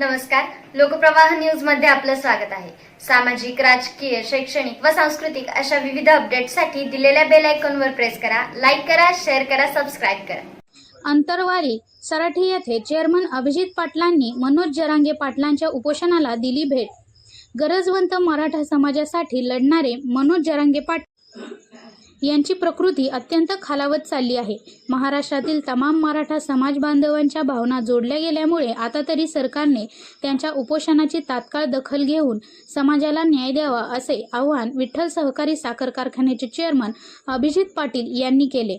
नमस्कार. लोकप्रवाह न्यूजमध्ये आपलं स्वागत आहे. सामाजिक राजकीय शैक्षणिक व सांस्कृतिक अशा विविध अपडेटसाठी दिलेल्या बेल आयकॉनवर प्रेस करा लाईक करा शेअर करा सबस्क्राईब करा. अंतरवारी सराठी येथे चेअरमन अभिजित पाटलांनी मनोज जरांगे पाटलांच्या उपोषणाला दिली भेट. गरजवंत मराठा समाजासाठी लढणारे मनोज जरांगे पाटील यांची प्रकृती अत्यंत खालावत चालली आहे. महाराष्ट्रातील तमाम मराठा समाज बांधवांच्या भावना जोडल्या गेल्यामुळे आता तरी सरकारने त्यांच्या उपोषणाची तात्काळ दखल घेऊन समाजाला न्याय द्यावा असे आवाहन विठ्ठल सहकारी साखर कारखान्याचे चेअरमन अभिजित पाटील यांनी केले.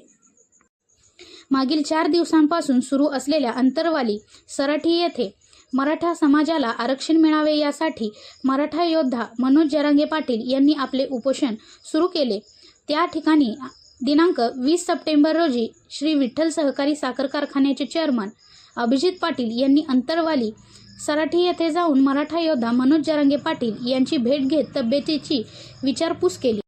मागील चार दिवसांपासून सुरू असलेल्या अंतरवाली सराठी येथे मराठा समाजाला आरक्षण मिळावे यासाठी मराठा योद्धा मनोज जरांगे पाटील यांनी आपले उपोषण सुरू केले. त्या ठिकाणी दिनांक वीस सप्टेंबर रोजी श्री विठ्ठल सहकारी साखर कारखान्याचे चेअरमन अभिजित पाटील यांनी अंतरवाली सराठी येथे जाऊन मराठा योद्धा मनोज जरांगे पाटील यांची भेट घेत तब्येतीची विचारपूस केली.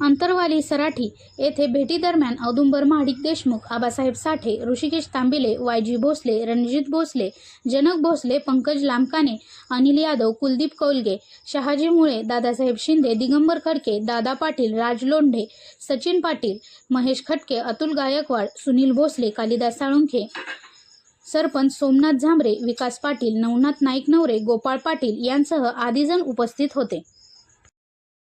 अंतरवाली सराठी येथे भेटीदरम्यान औदुंबर महाडिक देशमुख आबासाहेब साठे ऋषिकेश तांबिले वायजी भोसले रणजित भोसले जनक भोसले पंकज लामकाने अनिल यादव कुलदीप कौलगे शहाजी मुळे दादासाहेब शिंदे दिगंबर खडके दादा पाटील राज लोंढे सचिन पाटील महेश खटके अतुल गायकवाड सुनील भोसले कालिदास साळुंखे. सरपंच सोमनाथ झांबरे विकास पाटील नवनाथ नाईक नवरे गोपाळ पाटील यांसह आदीजण उपस्थित होते.